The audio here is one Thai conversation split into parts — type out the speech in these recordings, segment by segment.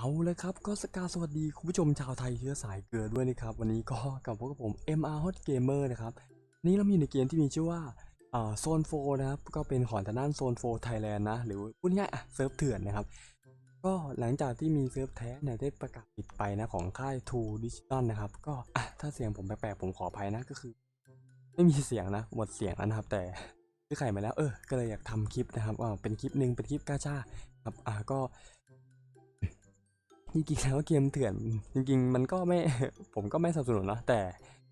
เอาเลยครับก็สกาสวัสดีคุณผู้ชมชาวไทยเชื้อสายเกลือด้วยนะครับ วันนี้ก็กลับพบกับผม MR Hot Gamer นะครับ นี้เรามีอยู่ในเกมที่มีชื่อว่าโซนโฟนะครับ ก็เป็นของทางด้านโซนโฟไทยแลนด์นะ หรือพูดง่ายอะเซิร์ฟเถื่อนนะครับ ก็หลังจากที่มีเซิร์ฟแท้เนี่ยได้ประกาศปิดไปนะของค่าย True Digital นะครับ ก็อะถ้าเสียงผมแปลกๆผมขออภัยนะก็คือ ไม่มีเสียงนะหมดเสียงแล้วนะครับ แต่ซื้อไข่มาแล้วเออก็เลยอยากทำคลิปนะครับว่าเป็นคลิปหนึ่งเป็นคลิปกาชาครับอะก็ จริงๆแล้วเกมเถื่อน จริง ๆ มันก็ไม่ผมก็ไม่สนับสนุนนะแต่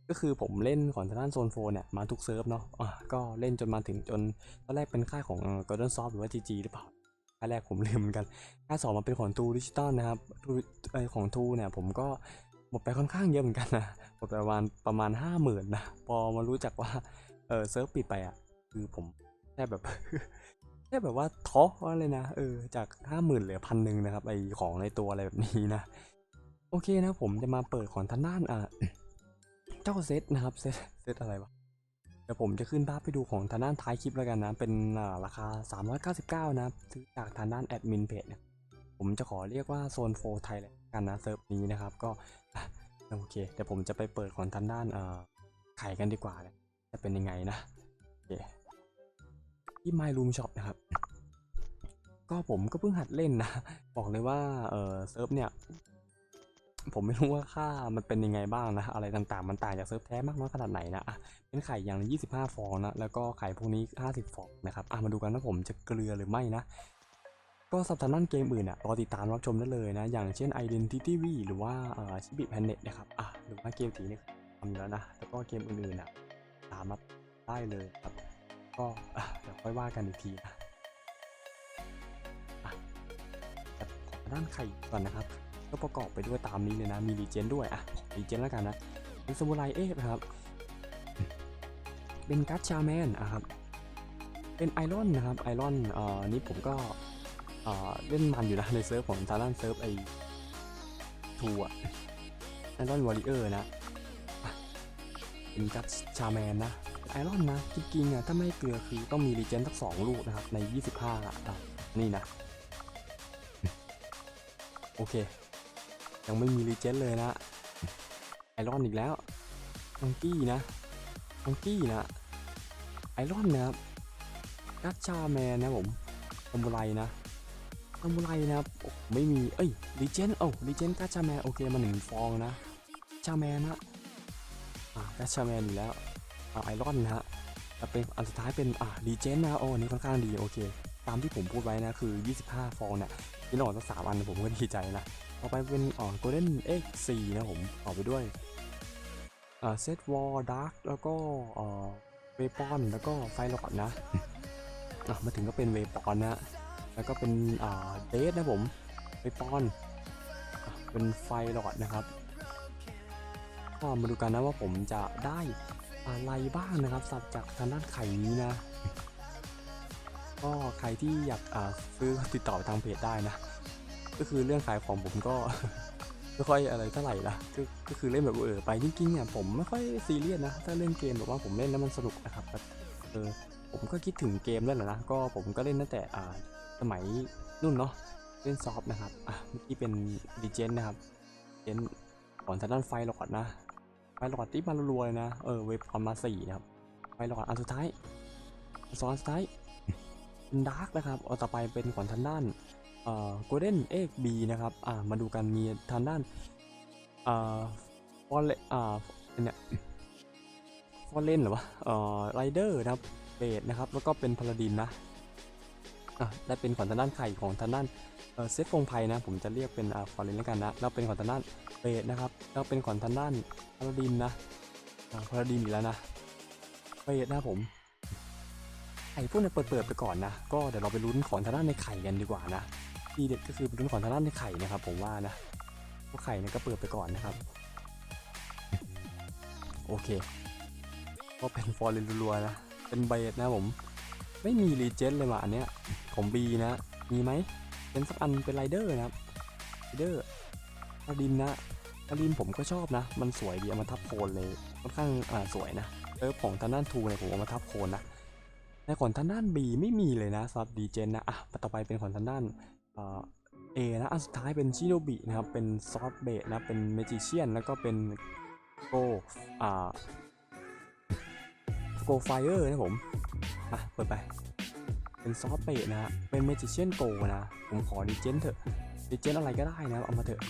ก็คือผมเล่นของทางด้านโซนโฟนเนี่ยมาทุกเซิร์ฟเนาะะก็เล่นจนมาถึงจนตอนแรกเป็นค่ายของ Golden Soft หรือว่า GG หรือเปล่าค่ายแรกผมลืมเหมือนกันค่ายสองมาเป็นของทูดิจิตอลนะครับทูไอของทูเนี่ยผมก็หมดไปค่อนข้างเยอะเหมือนกันนะหมดไปประมาณประมาณห้าหมื่นนะพอมารู้จักว่าเออเซิร์ฟปิดไปอะคือผมแค่แบบ แค่แบบว่าท้อเลยนะเออจากห้าหมื่นเหลือพันหนึ่งนะครับไอของในตัวอะไรแบบนี้นะ โอเคนะผมจะมาเปิดของทางด้านอ่าเจ้าเซตนะครับเซตเซตอะไรวะเดี๋ยวผมจะขึ้นภาพไปดูของทางด้านท้ายคลิปแล้วกันนะ เป็นอ่าราคา 399 นะซื้อจากทางด้านแอดมินเพจนะผมจะขอเรียกว่าโซนโฟไทยแล้วกันนะเซิร์ฟนี้นะครับ ก็โอเคเดี๋ยวผมจะไปเปิดของทางด้านอ่าไข่กันดีกว่าจะเป็นยังไงนะโอเค ที่ My Room Shop นะครับ ก็ผมก็เพิ่งหัดเล่นนะ บอกเลยว่า เออเซิร์ฟเนี่ย ผมไม่รู้ว่าค่ามันเป็นยังไงบ้างนะ อะไรต่างๆ มันต่างจากเซิร์ฟแท้มากน้อยขนาดไหนนะ เป็นไข่อย่างละ25 ฟองนะ แล้วก็ไข่พวกนี้ 50 ฟองนะครับ อะมาดูกันว่าผมจะเกลือหรือไม่นะก็สับทางด้านเกมอื่นอะรอติดตามรับชมได้เลยนะ อย่างเช่น Identity V หรือว่าเอ่อชิบิแพนเน็ตนะครับอะหรือว่าเกมตีนี่ทำอยู่แล้วนะ แล้วก็เกมอื่นๆอะตามรับได้เลยครับ ก็เดี๋ยวค่อยว่ากันอีกทีนะอะจัดของด้านไข่ก่อนนะครับ ก็ประกอบไปด้วยตามนี้เลยนะ มีรีเจนด้วยอะรีเจนแล้วกันนะเป็นสมุไรเอฟนะครับ เป็นกัตชาแมนอะครับ เป็นไอรอนนะครับไอรอนเอ่อนี่ผมก็เอ่อเล่นมันอยู่นะในเซิร์ฟของทางด้านเซิร์ฟไอทูอะไอรอนวอริเออร์นะเป็นกัตชาแมนนะ รอนนะจริงๆอะถ้าไม่เกลือคือต้องมีรีเจนสักสองลูกนะครับ ใน 25อะอะนี่นะ โอเค ยังไม่มีรีเจนเลยนะไอรอนอีกแล้วมังกี้นะมังกี้นะไอรอนนะครับกัชาแมนนะผมซามูไรนะซามูไรนะครับโอ้ไม่มีเอ้ยรีเจนโอ้รีเจนกัชาแมนโอเคมาหนึ่งฟองนะชาแมนนะอ่ากัชาแมนอยู่แล้ว ไอรอนนะฮะแล้วเป็นอันสุดท้ายเป็นอ่าดีเจนนะโอ้นนี้ค่อนข้างดีโอเค ตามที่ผมพูดไว้นะคือ 25 ฟองเนี่ยที่หนออกสักสามอันผมก็ดีใจนะต่อไปเป็นอ่า Golden X 4นะผมต่อไปด้วยอ่าเซตวอลดาร์กแล้วก็อ่าเวปอนแล้วก็ไฟหลอดนะอะมาถึงก็เป็นเวปอนนะแล้วก็เป็นอ่าเดสนะผมเวปอนเป็นไฟหลอดนะครับก็มาดูกันนะว่าผมจะได้ อะไรบ้างนะครับ สับจากทางด้านไข่นี้นะ ก็ใครที่อยากซื้อติดต่อไปทางเพจได้นะ ก็คือเรื่องขายของผมก็ไม่ค่อยอะไรเท่าไหร่ละก็คือเล่นแบบเออไปจริงๆเนี่ยผมไม่ค่อยซีเรียสนะ ถ้าเล่นเกมแบบว่าผมเล่นแล้วมันสนุกนะครับเออผมก็คิดถึงเกมนั่นแหละนะก็ผมก็เล่นตั้งแต่อ่าสมัยนู่นเนาะเล่นซอฟต์นะครับอะเมื่อกี้เป็นดีเจนนะครับเจนก่อนทางด้านไฟหลอดนะ ไฟหลอดที่มารัวยนะ เออเวฟออนมาสี่นะครับไฟหลอดอันสุดท้ายสองอันสุดท้ายเป็นดาร์กนะครับเอาต่อไปเป็นของทางด้านเอ่อ golden egg b นะครับ อ่า มาดูกันมีทางด้านเอ่อฟอลเลอ่าเนี่ยฟอลเลนหรือวะเอ่อไรเดอร์นะครับเบดนะครับ แล้วก็เป็นพาลาดินนะ อะได้เป็นของทางด้านไข่ของทางด้าน เซฟฟงไพนะผมจะเรียกเป็นอฟอลเลนแล้วกันนะแล้วเป็นของทางด้านเบดนะครับแล้วเป็นของทางด้านพาลาดินนะพาลาดินอีกแล้วนะเบดนะผมไข่พวกนี้เปิดๆไปก่อนนะ ก็เดี๋ยวเราไปลุ้นของทางด้านในไข่กันดีกว่านะทีเด็ดก็คือไปลุ้นของทางด้านในไข่นะครับ ผมว่านะพวกไข่เนี่ยก็เปิดไปก่อนนะครับ โอเค ก็เป็นฟอร์เรนรัวๆนะ เป็นเบสนะผม ไม่มีรีเจนเลยว่ะอันเนี้ยของบีนะ มีไหม เป็นสักอันเป็นไรเดอร์นะครับไรเดอร์อาดินนะอาดินผมก็ชอบนะ มันสวยดีเอามาทับโคนเลยค่อนข้างอ่าสวยนะเออของทางด้านทูเนี่ยผมเอามาทับโคนนะในของทางด้าน B ไม่มีเลยนะสำหรับดีเจนนะอะต่อไปเป็นของทางด้านเอ่อ A นะอันสุดท้ายเป็นชิโนบินะครับเป็นซอสเบสนะเป็นเมจิเชียนแล้วก็เป็นโกอ่าโกไฟเออร์นะผมอะเปิดไป เป็นซอสเบสนะฮะ เป็นเมจิเชียนโกนะ ผมขอดีเจนเถอะดีเจนอะไรก็ได้นะ เอามาเถอะ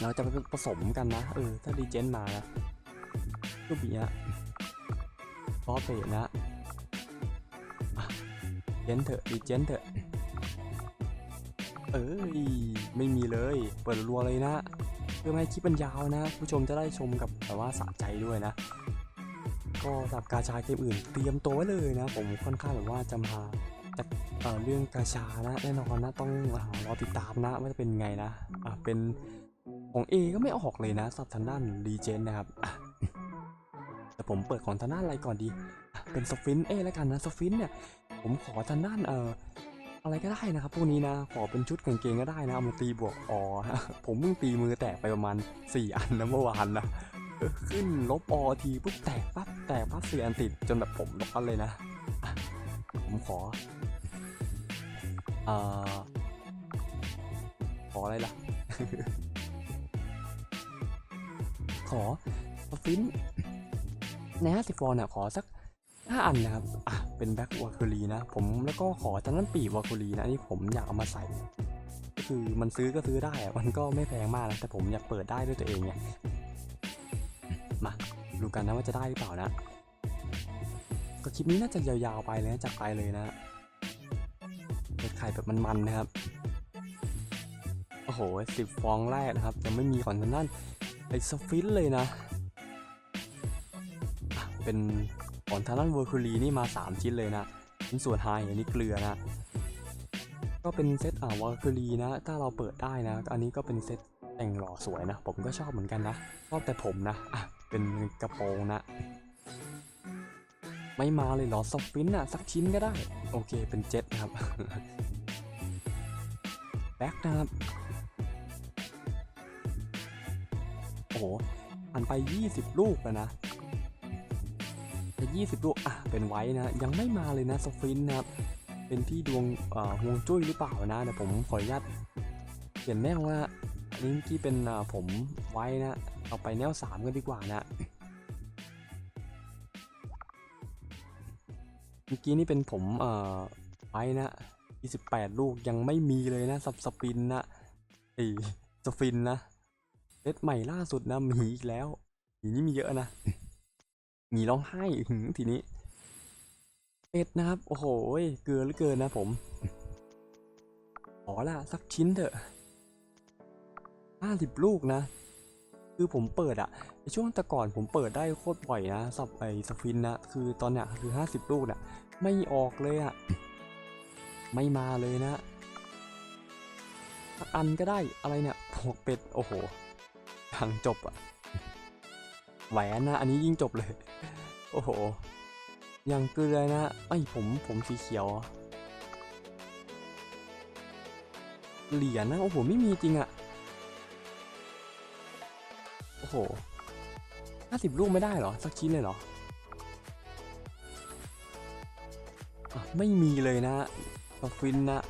เราจะไปผสมกันนะ เออ ถ้าดีเจนมานะรูปนี้นะซอสเบสนะอะเจนเถอะดีเจนเถอะ เอ้ย ไม่มีเลย เปิดรัวเลยนะ เพื่อไม่ให้คลิปมันยาวนะ ผู้ชมจะได้ชมกับแบบว่าสะใจด้วยนะ ก็สำหรับกาชาเกมอื่น เตรียมตัวไว้เลยนะ ผมค่อนข้างแบบว่าจะมาจากเอ่เรื่องกาชานะแน่นอนนะต้องรอติดตามนะว่าจะเป็นไงนะอะเป็นของ A ก็ไม่ออกเลยนะสับทางด้านรีเจนนะครับแต่ผมเปิดของทางด้านอะไรก่อนดี เป็นสฟินเอแล้วกันนะสฟินเนี่ยผมขอทางด้านเอ่ออะไรก็ได้นะครับพวกนี้นะขอเป็นชุดกางเกงก็ได้นะเอามาตีบวกอฮะผมเพิ่งตีมือแตกไปประมาณ 4 อันนะเมื่อวานนะ ขึ้นลบอทีปุ๊บแตกปั๊บแตกปั๊บเสียอันติดจนแบบผมร้อนเลยนะ ผมขออ่อขออะไรล่ะ ขอฟินใน50ฟอนอะขอสักห้าอันนะครับ อะ เป็นแบ็กวาคูรีนะ ผมแล้วก็ขอทางนั้นปีวาคูรีนะนี่ผมอยากเอามาใส่ก็คือมันซื้อก็ซื้อได้อะมันก็ไม่แพงมากนะ แต่ผมอยากเปิดได้ด้วยตัวเองไง มาดูกันนะว่าจะได้หรือเปล่านะ ก็คลิปนี้น่าจะยาวๆไปเลยนะจากไปเลยนะเปิดไข่แบบมันๆนะครับ โอ้โหสิบฟองแรกนะครับยังไม่มีก่อนทางนั้นไอ้สฟินเลยนะ เป็นของทางด้านเวอร์คูลีนี่มา 3 ชิ้นเลยนะชิ้นส่วนไฮอันนี้เกลือนะ ก็เป็นเซตอ่าวอร์คูลีนะ ถ้าเราเปิดได้นะ อันนี้ก็เป็นเซตแต่งหล่อสวยนะ ผมก็ชอบเหมือนกันนะ ชอบแต่ผมนะอะ เป็นกระโปรงนะ ไม่มาเลยเหรอสฟินอะสักชิ้นก็ได้ โอเคเป็นเจ็ตนะครับ แบ็คนะครับ โอ้โหผ่านไป 20 ลูกแล้วนะแต่20 ลูก อะ เป็นไว้นะ ยังไม่มาเลยนะสฟินนะครับ เป็นที่ดวงห่วงจุ้ยหรือเปล่านะเดี๋ยวผมขออนุญาตเปลี่ยนแนวว่าอันนี้เมื่อกี้เป็นผมไว้นะ เอาไปแนวสามกันดีกว่านะเมื่อกี้นี่เป็นผมเอ่อไว้นะ28 ลูกยังไม่มีเลยนะสับสปินนะไอ้สฟินนะเซตใหม่ล่าสุดนะมีอีกแล้วมีนี่มีเยอะนะมีร้องไห้หือทีนี้เป็ดนะครับ โอ้โหเกลือเหลือเกินนะผมขอละสักชิ้นเถอะห้าสิบลูกนะ คือผมเปิดอะในช่วงแต่ก่อนผมเปิดได้โคตรบ่อยนะสับไอสฟินนะคือตอนเนี้ยคือห้าสิบลูกนี่ยไม่ออกเลยอะไม่มาเลยนะสักอันก็ได้อะไรเนี่ยพวกเป็ดโอ้โหทางจบอะแหวนนะ อันนี้ยิ่งจบเลย โอ้โหย่างเกลือนะไอ้ผมผมสีเขียว เหรียญนะ โอ้โห ไม่มีจริงอะ โหห้าสิบลูกไม่ได้เหรอ สักชิ้นเลยเหรออไม่มีเลยนะสฟินนะ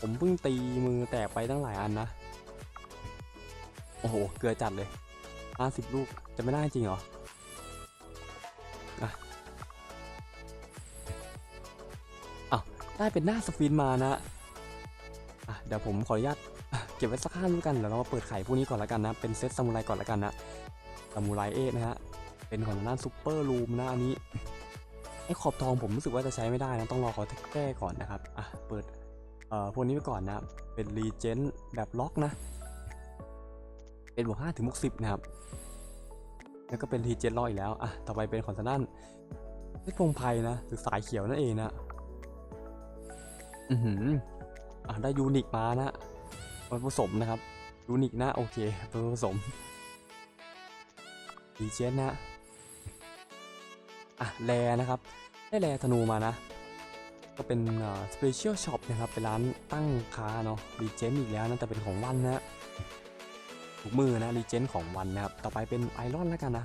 ผมเพิ่งตีมือแตกไปตั้งหลายอันนะ โอ้โห เกลือจัดเลยห้าสิบลูกจะไม่ได้จริงเหรอได้เป็นหน้าสฟินมานะอะเดี๋ยวผมขออนุญาตเก็บไว้สักห้าลูกกันเดี๋ยวเรามาเปิดไข่พวกนี้ก่อนล้วกันนะ เป็นเซตซามูไรก่อนล้วกันนะ ซามูไรเอนะฮะ เป็นของทางด้านซูเปอร์รูมนะอันนี้ ไอ้ขอบทองผมรู้สึกว่าจะใช้ไม่ได้นะ ต้องรอเขาแก้ก่อนนะครับ อะ เปิด เอ่อ พวกนี้ไปก่อนนะ เป็นรีเจนแบบล็อกนะ เป็นบวกห้าถึงบวกสิบนะครับ แล้วก็เป็นรีเจนล็อกอีกแล้ว อะ ต่อไปเป็นของทางด้านเพชรพงไพรนะ หรือสายเขียวนั่นเองนะ อือหือ อะ ได้ยูนิคมานะมาผสมนะครับยูนิคนะโอเคผสม ดีเจนนะ อะแรนะครับ ได้แรธนูมานะ ก็เป็นสเปเชียลช็อปนะครับ เป็นร้านตั้งค้าเนาะรีเจนอีกแล้วนะ แต่เป็นของวันนะถูกมือนะรีเจนของวันนะครับ ต่อไปเป็นไอรอนแล้วกันนะ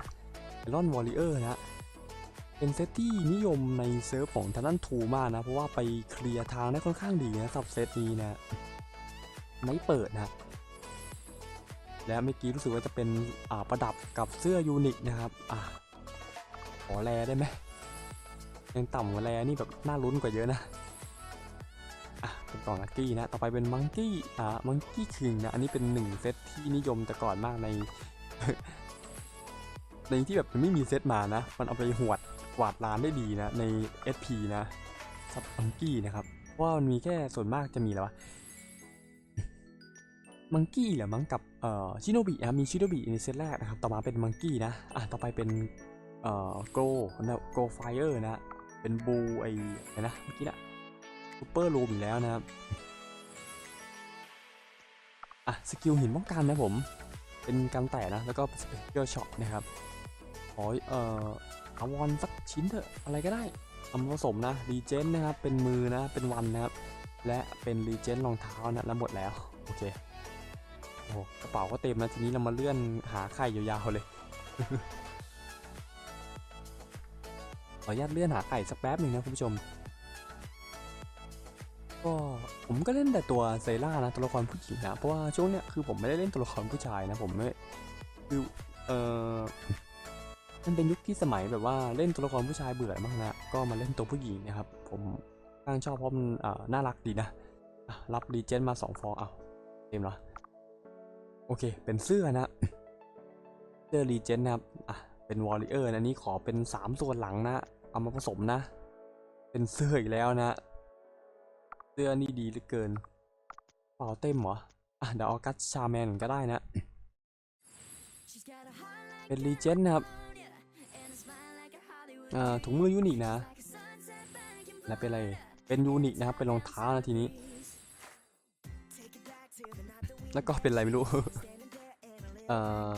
ไอรอนวอลเลอร์นะเป็นเซตที่นิยมในเซิร์ฟของทางด้านทูมากนะ เพราะว่าไปเคลียร์ทางได้ค่อนข้างดีนะสับเซตนี้นะ ไม่เปิดนะ และเมื่อกี้รู้สึกว่าจะเป็นอ่าประดับกับเสื้อยูนิคนะครับอ่าขอแลได้ไหมยังต่ำกว่าแลนี่แบบน่าลุ้นกว่าเยอะนะอะเป็นกล่องลักกี้นะต่อไปเป็นมังกี้อ่ามังกี้คิงนะอันนี้เป็นหนึ่งเซตที่นิยมแต่ก่อนมากในในที่แบบมันไม่มีเซตมานะ มันเอาไปหวดกวาดร้านได้ดีนะใน SP นะซับมังกี้นะครับว่ามันมีแค่ส่วนมากจะมีแล้ววะ มังกี้เหรอมั้งกับเอ่อชิโนบินะมีชิโนบิในเซตแรกนะครับ ต่อมาเป็นมังกี้นะอะต่อไปเป็นเอ่อโกนะโกไฟเออร์นะ เป็นบูไอะไรนะเมื่อกี้นะซูเปอร์รูมอีกแล้วนะครับอะสกิลหินป้องกันนะผม เป็นการแตะนะ แล้วก็สเปเชียลช็อตนะครับขอเอ่ออาวอนสักชิ้นเถอะอะไรก็ได้เอามาผสมนะรีเจนนะครับ เป็นมือนะ เป็นวันนะครับ และเป็นรีเจนรองเท้านะ แล้วหมดแล้ว โอเค โอ้กระเป๋าก็เต็มนะทีนี้เรามาเลื่อนหาไข่ยาวๆเลยขออนุญาตเลื่อนหาไข่สักแป๊บหนึ่งนะคุณผู้ชม ก็ผมก็เล่นแต่ตัวเซล่านะตัวละครผู้หญิงนะเพราะว่าช่วงเนี้ยคือผมไม่ได้เล่นตัวละครผู้ชายนะผมไม่คือเออมันเป็นยุคที่สมัยแบบว่าเล่นตัวละครผู้ชายเบื่อมากนะก็มาเล่นตัวผู้หญิงนะครับ ผมข้างชอบเพราะมันน่ารักดีนะะรับรีเจนมาสองฟองอ้าวเต็มเหรอ โอเค เป็นเสื้อนะเสื้อรีเจนนะครับ อะ เป็นวอลเลเยอร์นะนี่ขอเป็น3ส่วนหลังนะ เอามาผสมนะ เป็นเสื้ออีกแล้วนะ เสื้อนี่ดีเหลือเกินเปล่าเต็มเหรอ อะเดี๋ยวเอากัตชาแมนก็ได้นะ เป็นรีเจนนะครับอ่าถุงมือยูนิคนะ และเป็นอะไร เป็นยูนิคนะครับ เป็นรองเท้านะทีนี้ แล้วก็เป็นอะไรไม่รู้ เอ่อ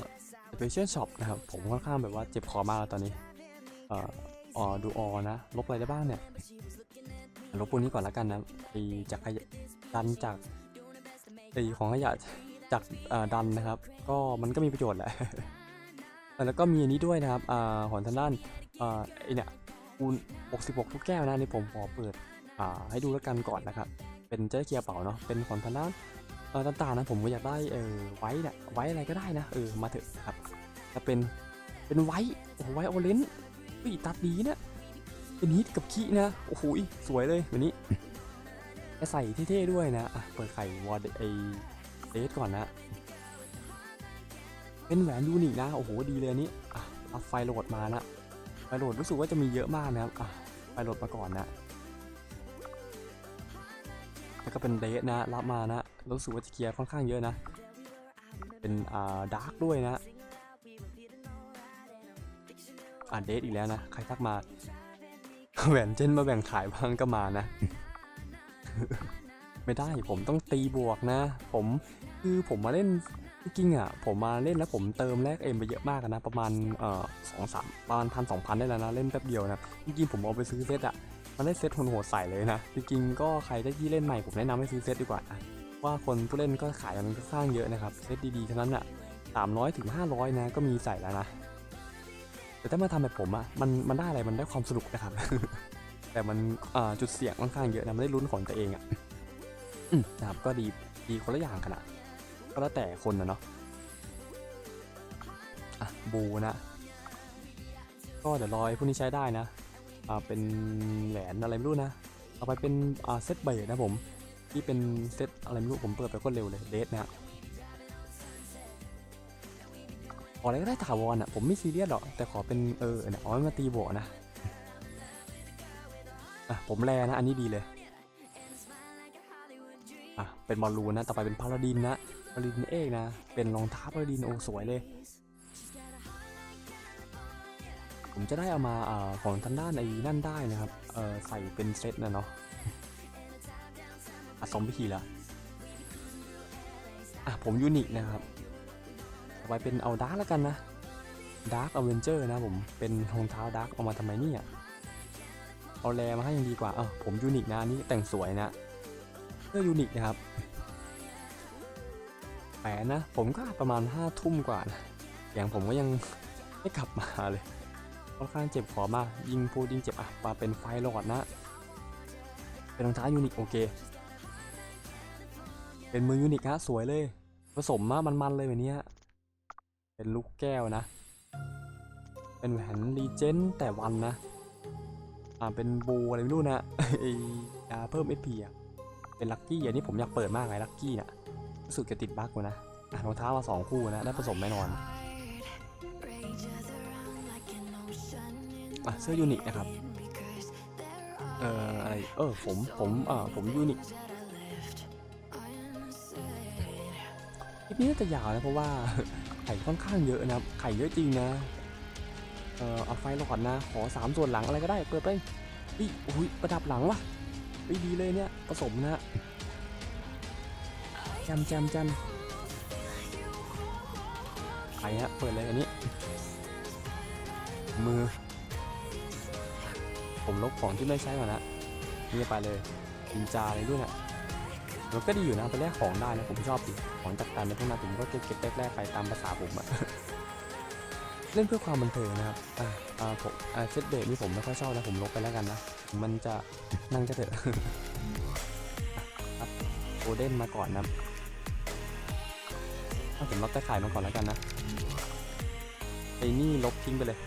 special shop นะครับ ผมค่อนข้างแบบว่าเจ็บคอมากแล้วตอนนี้ เอ่ออ๋อดูออนะ ลบอะไรได้บ้างเนี่ย ลบพวกนี้ก่อนแล้วกันนะไอจากขยะดันจากไอของขยะจากเอ่อดันนะครับ ก็มันก็มีประโยชน์แหละ แล้วก็มีอันนี้ด้วยนะครับอ่าของทางด้านอ่าไอเนี่ยคูณ66 ทุกแก้วนะนี่ผมขอเปิดอ่าให้ดูแล้วกันก่อนนะครับ เป็นเจ้าเกียร์เป๋าเนาะ เป็นของทางด้าน ต่างๆนะผมก็อยากได้เออไว้เนี่ยไว้อะไรก็ได้นะเออมาเถอะครับจะเป็นเป็นไว้โอ้ไว้โอเลนอุ้ยตัดดีนะเป็นฮิตกับขี้นะโอ้โหยสวยเลยแบบนี้จะใส่เท่ๆด้วยนะอะเปิดไข่วอร์ดไอเดสก่อนนะ เป็นแหวนยูนิคนะโอ้โหดีเลยนี้อะรับไฟโหลดมานะไฟโหลดรู้สึกว่าจะมีเยอะมากนะครับอะไฟโหลดมาก่อนนะ แล้วก็เป็นเดทนะรับมานะรู้สึกว่าจะเคลียร์ค่อนข้างเยอะนะ เป็นอ่าดาร์กด้วยนะอ่าเดทอีกแล้วนะใครทักมาแหวนเจนมาแบ่งขายบ้างก็มานะ ไม่ได้ผมต้องตีบวกนะ ผมคือผมมาเล่นจริงอะ ผมมาเล่นแล้วผมเติมแลกเอ็มไปเยอะมากนะ ประมาณเอ่อสองสามประมาณพันสองพันได้แล้วนะ เล่นแป๊บเดียวนะจริงๆผมเอาไปซื้อเซตอะ มันได้เซตโหดใส่เลยนะ จริงๆก็ใครได้ที่เล่นใหม่ผมแนะนำให้ซื้อเซตดีกว่า ว่าคนผู้เล่นก็ขายกันค่อนข้างเยอะนะครับ เซตดีๆทั้งนั้นอะสามร้อยถึงห้าร้อยนะก็มีใส่แล้วนะ แต่ถ้ามาทำแบบผมอะมันมันได้อะไรมันได้ความสนุกนะครับ แต่มันอ่าจุดเสี่ยงค่อนข้างเยอะนะไมันได้ลุ้นของตัวเองอะนะครับก็ดีดีคนละอย่างกันอะก็แล้วแต่คนนะเนาะอะบูนะ ก็เดี๋ยวรอให้พวกนี้ใช้ได้นะ เป็นแหวนอะไรไม่รู้นะต่อไปเป็นอ่าเซตเบสนะผม ที่เป็นเซตอะไรไม่รู้ผมเปิดไปก็เร็วเลยเดทนะขออะไรก็ได้ถาวรอะผมไม่ซีเรียสหรอกแต่ขอเป็นเออเนี่ยเอาไว้มาตีโบนะอะผมแลนะ อันนี้ดีเลยอะเป็นบอลลูนนะ ต่อไปเป็นพาราดินนะพาราดินเอกนะ เป็นรองเท้าพาราดินโอ้สวยเลย ผมจะได้เอามาอของทางด้านไอ้นั่นได้นะครับเอใส่เป็นเซตนะเนาะอะสองวิธีละอะผมยูนิคนะครับต่อไปเป็นเอาดาร์กแล้วกันนะดาร์กอเวนเจอร์นะผมเป็นรองเท้าดาร์กเอามาทำไมเนี่ยเอาแรมาให้ยังดีกว่าเออผมยูนิคนะอันนี้แต่งสวยนะเสื้อยูนิคนะครับแปะนะผมก็ประมาณห้าทุ่มกว่านะอย่างผมก็ยังไม่กลับมาเลย ค่อนข้างเจ็บคอมากยิงพูดยิงเจ็บอะมาเป็นไฟหลอดนะ เป็นรองเท้ายูนิคโอเค เป็นมือยูนิคฮะสวยเลย ผสมมากมันๆเลยแบบนี้เป็นลูกแก้วนะ เป็นแหวนรีเจนแต่วันนะ อ่าเป็นบูอะไรไม่รู้นะไอ้ยาเพิ่มเอพีอะเป็นลัคกี้อันนี้ผมอยากเปิดมากเลยลัคกี้น่ะรู้สึกจะติดบั๊กอยู่นะรองเท้ามาสองคู่นะได้ผสมแน่นอน อะเสื้อยูนิคนะครับ เอ่ออะไร เออ ผม ผมเออผมยูนิคคลิปนี้น่าจะยาวนะเพราะว่าไข่ค่อนข้างเยอะนะครับ ไข่เยอะจริงนะ เออเอาไฟหลอดนะ ขอสามส่วนหลังอะไรก็ได้ เปิดไปอีอุ้ยประดับหลังวะไปดีเลยเนี่ย ผสมนะจมแจมแจมไข่ฮะ เปิดเลยอันนี้ มือ ลบของที่ไม่ใช้ก่อนนะนี่ไปเลยจินจาอะไรด้วยนะมันก็ดีอยู่นะไปแลกของได้นะผมชอบดิของจากการในพวกนั้นผมก็เก็บเก็บแรกๆไปตามภาษาผมอะเล่นเพื่อความบันเทิงนะครับอ่าอ่าผมอ่าเซตเบรนี่ผมไม่ค่อยชอบนะผมลบไปแล้วกันนะ มันจะนั่งจะเถอะครับโอเดนมาก่อนนะถ้าผมลบตะข่ายมาก่อนแล้วกันนะไอ้นี่ลบทิ้งไปเลย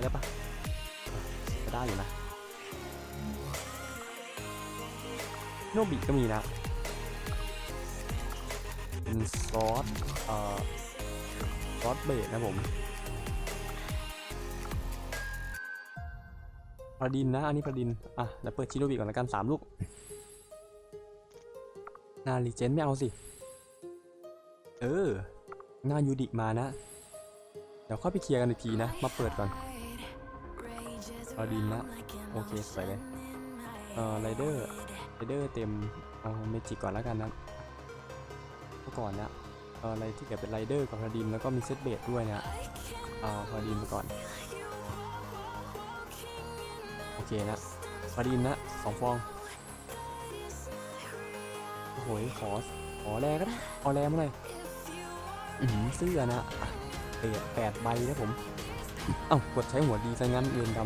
ได้ปะก็ได้อยู่นะ โนบิก็มีนะ เป็นซอสเอ่อซอสเบสนะผมพระดินนะ อันนี้พระดิน อะเดี๋ยวเปิดชิโนบิก่อนละกันสามลูก นารีเจนไม่เอาสิ เอองายูดิมานะ เดี๋ยวค่อยไปเคลียร์กันอีกทีนะ มาเปิดก่อนพระดินนะ โอเคใสวยเลย เอ่อไรเดอร์ เดอร์เต็ม เอาเมจิกก่อนแล้วกันนะเมื่อก่อนนะเอะไรที่เกิดเป็นไรเดอร์กับพาดินแล้วก็มีเซตเบสด้วยนะเอาพาดินไปก่อน โอเคนะพาดินนะสองฟองโอ้โหขอขอแรก็ได้เอาแรมาหน่อยอือหือเสื้อนะอะเปดแปดใบนะผม เอ้ากดใช้หัวดีซะงั้นเวียนด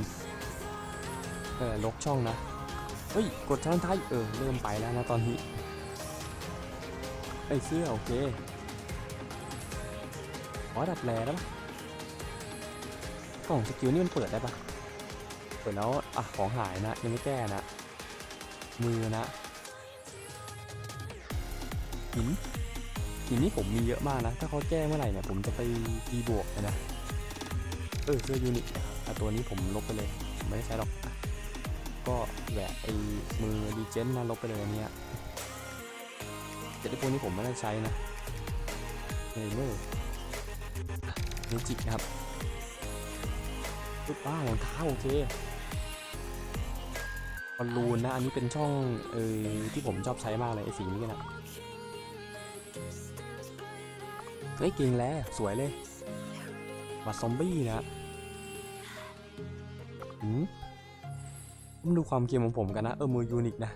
ำเออลกช่องนะ ฮ้ย กดชั้นท้ายเออ เริ่มไปแล้วนะตอนนี้ ไอ้เสื้อโอเคขอดับแรได้ปะกล่องสกิลนี่มันเปิดได้ปะเปิดแล้วอะของหายนะ ยังไม่แก้นะ มือนะหินหินนี่ผมมีเยอะมากนะ ถ้าเขาแก้เมื่อไหร่เนี่ย ผมจะไปตีบวกเลยนะ เออเสื้อยูนิตอะตัวนี้ผมลบไปเลย ไม่ได้ใช้หรอก ก็แหวะไอ้มือดีเจนนะลบไปเลยเนี้ยเจ็ดพวกนี้ผมไม่ได้ใช้นะเฮเลอร์เมจิกครับปุ๊บป้ารองเท้าโอเคบอลลูนนะ อันนี้เป็นช่องเออที่ผมชอบใช้มากเลยไอ้สีนี้นะเฮ้ยเก่งแล้ว สวยเลยวัดซอมบี้นะ ดูความเค็มของผมกันนะเออมือยูนิคนะ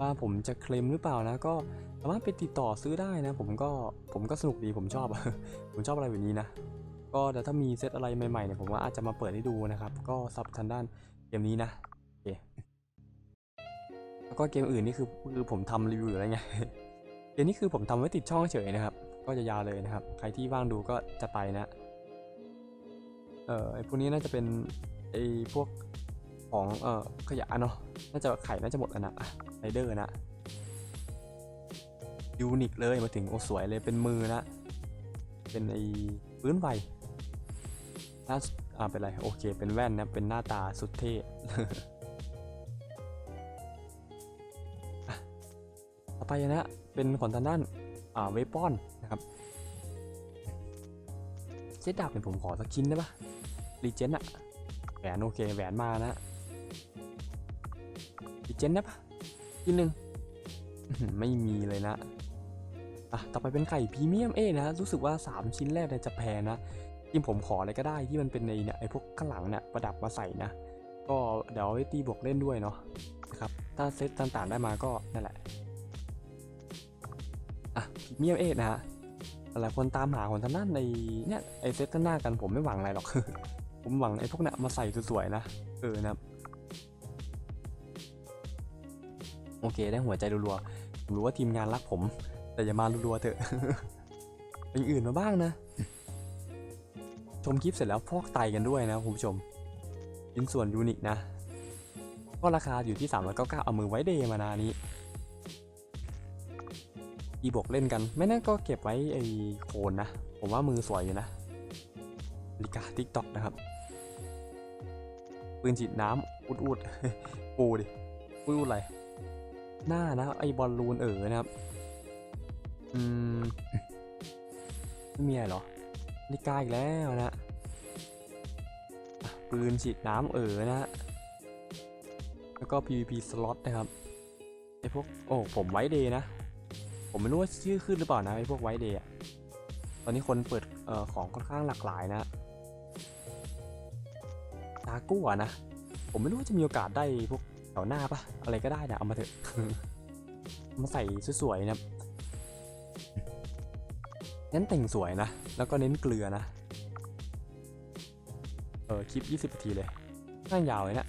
ว่าผมจะเคลมหรือเปล่านะ ก็สามารถไปติดต่อซื้อได้นะ ผมก็ผมก็สนุกดีผมชอบ ผมชอบอะไรแบบนี้นะ ก็แต่ถ้ามีเซตอะไรใหม่ๆเนี่ยผมว่าอาจจะมาเปิดให้ดูนะครับ ก็ซับทางด้านเกมนี้นะโอเคแล้วก็เกมอื่นนี่คือคือผมทำรีวิวอยู่อะไรเงี้ยเกมนี้คือผมทำไว้ติดช่องเฉยนะครับ ก็จะยาวเลยนะครับ ใครที่ว่างดูก็จะไปนะเออไอพวกนี้น่าจะเป็นไอพวก ของเอ่อขยะเนาะน่าจะไข่น่าจะหมดแล้วนะไรเดอร์นะยูนิคเลยมาถึงโอ้สวยเลยเป็นมือนะ เป็นไอ้พื้นไฟหน้าอ่าเป็นไรโอเค เป็นแว่นนะเป็นหน้าตาสุดเท่ต่อไปนะเป็นของทางด้านอ่าเวปอนนะครับเจ็ดดาบเป็นผมขอสักชิ้นได้ปะรีเจนอะแหวนโอเคแหวนมานะ รีเจนได้ปะชิ้นหนึ่งไม่มีเลยนะอะต่อไปเป็นไข่พรีเมียมเอนะ รู้สึกว่า 3 ชิ้นแรกเนี่ยจะแพงนะจริงผมขออะไรก็ได้ที่มันเป็นในเนี่ยไอ้พวกข้างหลังเนี่ยประดับมาใส่นะ ก็เดี๋ยวเอาไว้ตีบวกเล่นด้วยเนาะนะครับ ถ้าเซตต่างๆได้มาก็นั่นแหละ อะพรีเมียมเอนะฮะหลายคนตามหาของทางด้านในเนี่ยไอเซตข้างหน้ากันผมไม่หวังอะไรหรอก ผมหวังไอพวกเนี้ยมาใส่สวยๆนะ เออนะ อเค ได้หัวใจรัวๆผมรู้ว่าทีมงานรักผม แต่อย่ามารัวๆเถอะอย่างอื่นมาบ้างนะ ชมคลิปเสร็จแล้วพอกไตกันด้วยนะคุณผู้ชมชิ้นส่วนยูนิคนะ ก็ราคาอยู่ที่399เอามือไว้เดย์มานานี้อีบกเล่นกัน ไม่นั่นก็เก็บไว้ไอ้โคนนะ ผมว่ามือสวยอยู่นะนาฬิกาทิกตอกนะครับ ปืนฉีดน้ำอุดอุดปูดิอุดอุดอะไร หน้านะไอบอลลูนเอ๋อนะครับ อืมไม่มีอะไรเหรอนาฬิกาอีกแล้วนะปืนฉีดน้ำเอ๋อนะ แล้วก็ PVP สล็อตนะครับไอพวกโอ้ผมไว้เดย์นะ ผมไม่รู้ว่าชื่อขึ้นหรือเปล่านะไอพวกไว้เดย์ตอนนี้คนเปิดออของค่อนข้างหลากหลายนะตากู้นะ ผมไม่รู้ว่าจะมีโอกาสได้พวก ถวหน้าปะอะไรก็ได้นะเอามาเถอะ มาใส่สวยๆนะเน้นแต่งสวยนะ แล้วก็เน้นเกลือนะ เออคลิป 20นาทีเลยน่ายาวเลยนะ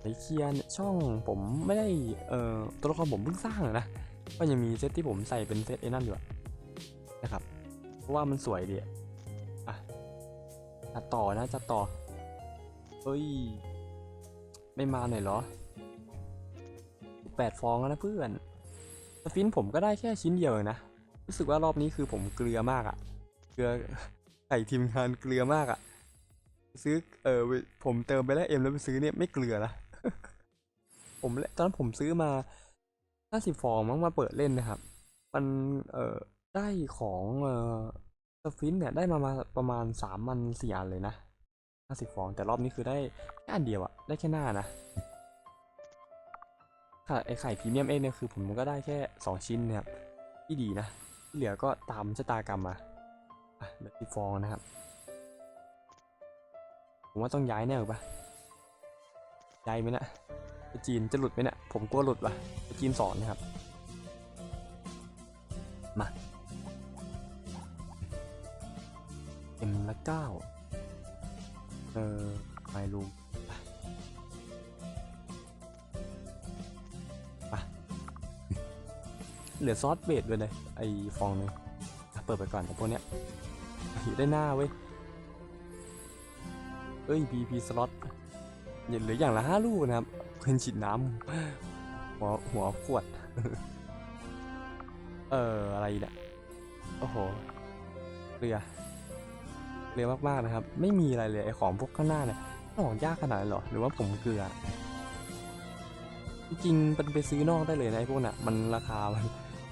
ไอเคียนช่องผมไม่ได้ เอ่อตัวละครผมเพิ่งสร้างอนะ ก็ยังมีเซตที่ผมใส่เป็นเซตไอ้นั่นอยู่นะครับ เพราะว่ามันสวยดีอะอะจัดต่อนะจัดต่อ เฮ้ย ไม่มาหน่อยเหรอแปดฟองแล้วนะเพื่อนสฟินผมก็ได้แค่ชิ้นเดียวนะ รู้สึกว่ารอบนี้คือผมเกลือมากอะเกลือใส่ทีมงานเกลือมากอะซื้อเออผมเติมไปแล้วเอ็มแล้วไปซื้อเนี่ยไม่เกลือนะ ผมตอนนั้นผมซื้อมาห้าสิบฟองมั้งมาเปิดเล่นนะครับ มันเอ่อได้ของเอ่อสฟินเนี่ยได้มามาประมาณสามมันสี่อันเลยนะ ห้าสิบฟอง แต่รอบนี้คือได้แค่อันเดียวอะได้แค่หน้านะค่ะไอไข่พรีเมียมเองเนี่ยคือผมก็ได้แค่สองชิ้นนะครับที่ดีนะ ที่เหลือก็ตามชะตากรรมมาอะเหลือที่ฟองนะครับ ผมว่าต้องย้ายแน่หรือปะย้ายไหมนะไปจีนจะหลุดไหมเนี่ยผมกลัวหลุดว่ะไปจีนสอนนะครับ มาเอ็มละเก้า เออไมลูมไปเหลือซอสเบสด้วยเลยไอฟองหนึงอะเปิดไปก่อนแต่พวกเนี้ยได้หน้าเว้ย เอ้ย BP สล็อตเหลืออย่างละห้าลูกนะครับเพื่อนฉีดน้ำหัวหัวขวด เอออะไรเนี่ยโอ้โหเรือ เรือมากๆนะครับ ไม่มีอะไรเลยไอของพวกข้างหน้าเนี่ยของยากขนาดนั้นหรอ หรือว่าผมเกลือ จริงๆเป็นไปซื้อนอกได้เลยนะไอพวกน่ะมันราคามัน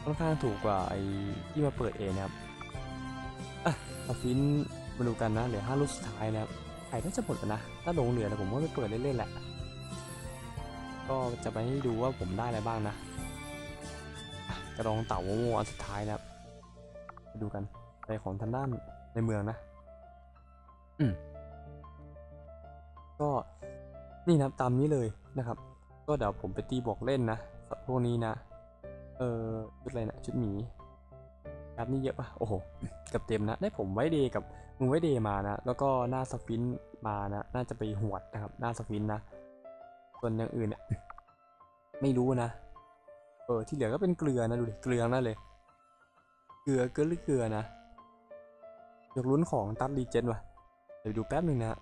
ค่อนข้างถูกกว่าไอที่มาเปิดเองนะครับอะเอาฟินมาดูกันนะเหลือห้าลูกสุดท้ายนะครับไข่น่าจะหมดแล้วนะ ถ้าหลงเหลือแต่ผมว่าไม่เปิดเล่นๆแหละ ก็จะไปให้ดูว่าผมได้อะไรบ้างนะอะกระดองเต่าโมๆอันสุดท้ายนะครับไปดูกันไปของทางด้านในเมืองนะ อืมก็นี่นะตามนี้เลยนะครับ ก็เดี๋ยวผมไปตีบอกเล่นนะพวกนี้นะเออชุดอะไรนะชุดหมีครับนี่เยอะปะโอ้โหกับเต็มนะ ได้ผมไว้เดย์กับมึงไว้เดย์มานะ แล้วก็หน้าสฟินช์มานะ น่าจะไปหวดนะครับ หน้าสฟินช์นะ ส่วนอย่างอื่นเนี่ยไม่รู้นะ เออ ที่เหลือก็เป็นเกลือนะ ดูดิ เกลือนั่นเลย เกลือเกลือหรือเกลือนะอยากลุ้นของตัดรีเจนว่ะ เดี๋ยวดูแป๊บหนึ่งนะ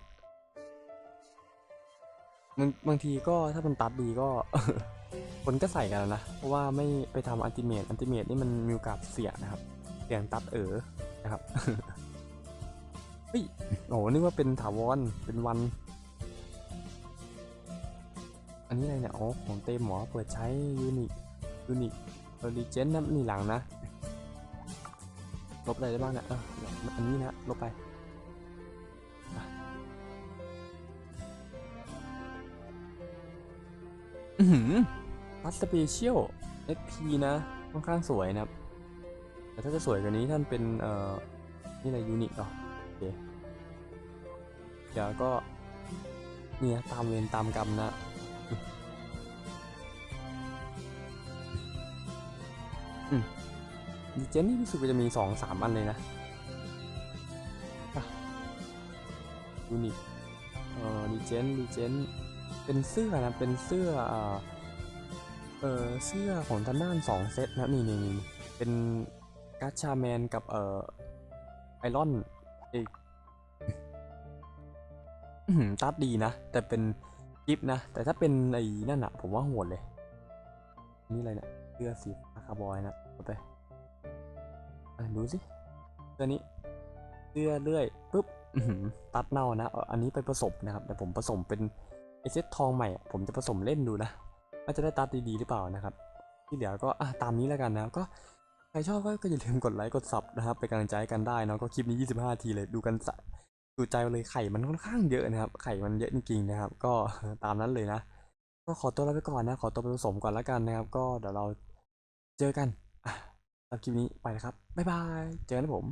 บางบางทีก็ถ้าเป็นตัดดีก็ คนก็ใส่กันนะเพราะว่าไม่ไปทำอันติเมตอันติเมตนี่มันมีโอกาสเสียนะครับเสียงตัดเออนะครับเฮ้ยโอ้นึกว่าเป็นถาวรเป็นวัน อันนี้อะไรเนี่ยอ๋อของเต็มหมอเปิดใช้ยูนิคยูนิคเออรีเจนนะนี่หลังนะลบอะไรได้บ้างเนี่ยอันนี้นะลบไป หือพัสสเปเชียล SP นะ ค่อนข้างสวยนะครับ แต่ถ้าจะสวยกว่านี้ท่านเป็น เอ่อ นี่อะไรยูนิคเหรอโอเคเดี๋ยวก็ เนี่ย ตามเวรตามกรรมนะอืมดีเจนนี่รู้สึกว่าจะมีสองสามอันเลยนะยูนิคเอ่อดีเจนดีเจน เป็นเสื้อนะ เป็นเสื้อ เอ่อเสื้อของทางด้านสองเซตนะนี่นี่นี่เป็นกาชาแมนกับเอ่อไอรอนอีกตัดดีนะ แต่เป็นกิฟนะ แต่ถ้าเป็นไอ้นั่นอะผมว่าโหดเลย นี่อะไรเนี่ยเสื้อสีฟ้าคาร์บอยนะเอาไปดูสิเสื้อนี้เสื้อเลื่อยปุ๊บตัดเน่านะ อันนี้ไปผสมนะครับ แต่ผมผสมเป็น ไอเซตทองใหม่ผมจะผสมเล่นดูนะว่าจะได้ตัดดีๆหรือเปล่านะครับ ที่เหลือก็อะตามนี้แล้วกันนะก็ใครชอบก็ก็อย่าลืมกดไลค์กดซับนะครับเป็นกำลังใจให้กันได้นะก็คลิปนี้ 25 ทีเลยดูกันสะดูใจเลยไข่มันค่อนข้างเยอะนะครับ ไข่มันเยอะจริงๆนะครับ ก็ตามนั้นเลยนะ ก็ขอตัวลาไปก่อนนะ ขอตัวไปผสมก่อนแล้วกันนะครับ ก็เดี๋ยวเราเจอกันสำหรับคลิปนี้ไปนะครับบ๊ายบายเจอกันนะผม